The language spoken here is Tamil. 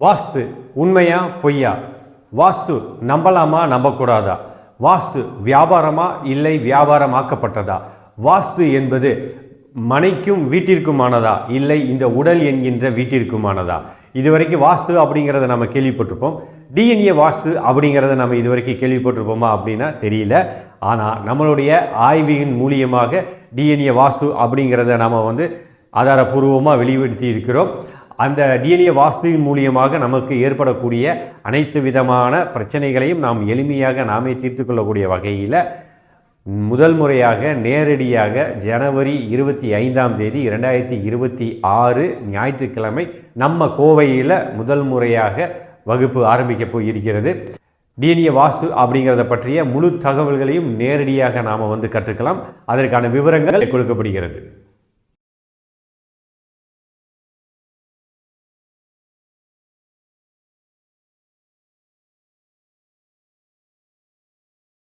வாஸ்து உண்மையா பொய்யா? வாஸ்து நம்பலாமா நம்பக்கூடாதா? வாஸ்து வியாபாரமா இல்லை வியாபாரமாக்கப்பட்டதா? வாஸ்து என்பது மனைக்கும் வீட்டிற்குமானதா? இல்லை இந்த உடல் என்கின்ற வீட்டிற்குமானதா? இதுவரைக்கும் வாஸ்து அப்படிங்கிறத நம்ம கேள்விப்பட்டிருப்போம். டிஎன்ஏ வாஸ்து அப்படிங்கிறத நம்ம இதுவரைக்கும் கேள்விப்பட்டிருப்போமா அப்படின்னா தெரியல. ஆனால் நம்மளுடைய ஆய்வின் மூலியமாக டிஎன்ஏ வாஸ்து அப்படிங்கிறத நம்ம வந்து ஆதாரபூர்வமாக வெளிப்படுத்தி இருக்கிறோம் அந்த டிஎன்ஏ வாஸ்துவின் மூலியமாக நமக்கு ஏற்படக்கூடிய அனைத்து விதமான பிரச்சனைகளையும் நாம் எளிமையாக நாமே தீர்த்து கொள்ளக்கூடிய வகையில் முதல் முறையாக நேரடியாக ஜனவரி இருபத்தி ஐந்தாம் தேதி இரண்டாயிரத்தி இருபத்தி ஆறு ஞாயிற்றுக்கிழமை நம்ம கோவையில் முதல் முறையாக வகுப்பு ஆரம்பிக்க போயிருக்கிறது. டிஎன்ஏ வாஸ்து அப்படிங்கிறத பற்றிய முழு தகவல்களையும் நேரடியாக நாம் வந்து கற்றுக்கலாம். அதற்கான விவரங்கள் கொடுக்கப்படுகிறது.